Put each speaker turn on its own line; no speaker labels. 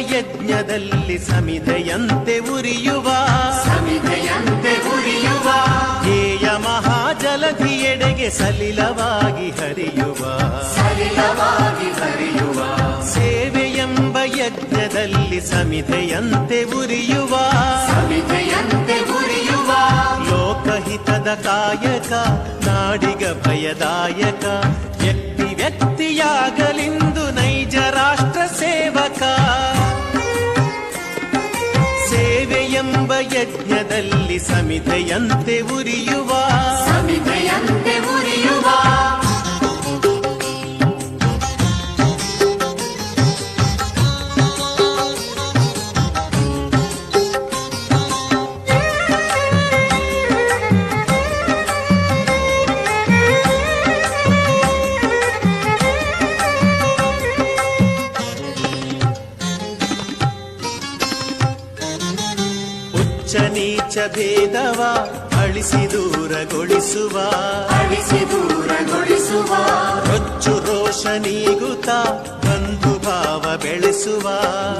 ಯಜ್ಞದಲ್ಲಿ ಸಮಿಧೆಯಂತೆ ಉರಿಯುವ.
ಸಮಿಧೆಯಂತೆ ಉರಿಯುವ.
ಹೇಯ ಮಹಾಜಲಧಿಯೆಡೆಗೆ ಸಲಿಲವಾಗಿ ಹರಿಯುವ.
ಸಲಿಲವಾಗಿ ಹರಿಯುವ.
ಸೇವೆಯೆಂಬ ಯಜ್ಞದಲ್ಲಿ ಸಮಿಧೆಯಂತೆ ಉರಿಯುವ.
ಸಮಿಧೆಯಂತೆ ಉರಿಯುವ.
ಲೋಕಹಿತದ ಕಾಯಕ ನಾಡಿಗ ಭಯದಾಯಕ ಸೇವೆಯೆಂಬ ಯಜ್ಞದಲ್ಲಿ ಸಮಿತೆಯಂತೆ ಉರಿಯುವ
ಸಮಿಧೆಯಂತೆ
ಉಚ್ಚ ನೀಚ ಭೇದವ ಅಳಿಸಿ ದೂರಗೊಳಿಸುವ.
ಅಳಿಸಿ ದೂರಗೊಳಿಸುವ.
ರೊಚ್ಚು ರೋಷ ನೀಗುತ್ತ ಬಂಧು ಭಾವ ಬೆಳೆಸುವ
ಬಂಧು ಭಾವ ಬೆಳೆಸುವ.